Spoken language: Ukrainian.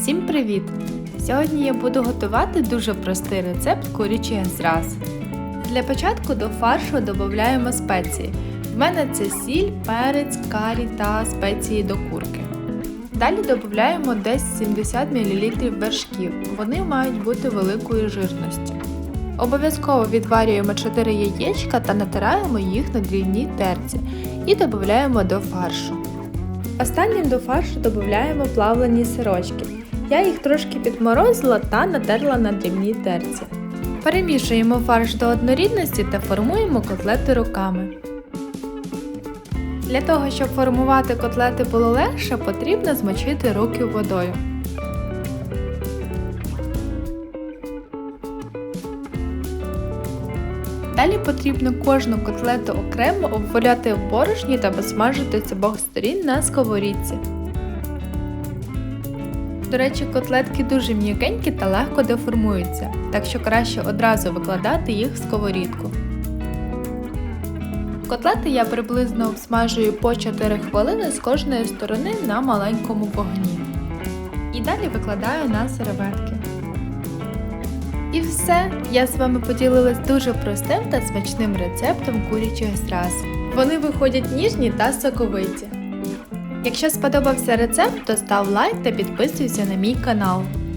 Всім привіт! Сьогодні я буду готувати дуже простий рецепт курячий зраз. Для початку до фаршу додаємо спеції. В мене це сіль, перець, карі та спеції до курки. Далі додаємо десь 70 мл вершків. Вони мають бути великої жирності. Обов'язково відварюємо 4 яєчка та натираємо їх на дрібній терці і додаємо до фаршу. Останнім до фаршу додаємо плавлені сирочки. Я їх трошки підморозила та натерла на дрібній терці. Перемішуємо фарш до однорідності та формуємо котлети руками. Для того, щоб формувати котлети було легше, потрібно змочити руки водою. Далі потрібно кожну котлету окремо обваляти в борошні та посмажити з обох сторін на сковорідці. До речі, котлетки дуже м'якенькі та легко деформуються, так що краще одразу викладати їх в сковорідку. Котлети я приблизно обсмажую по 4 хвилини з кожної сторони на маленькому вогні. І далі викладаю на серветки. І все, я з вами поділилась дуже простим та смачним рецептом курячого зраз. Вони виходять ніжні та соковиті. Якщо сподобався рецепт, то став лайк та підписуйся на мій канал.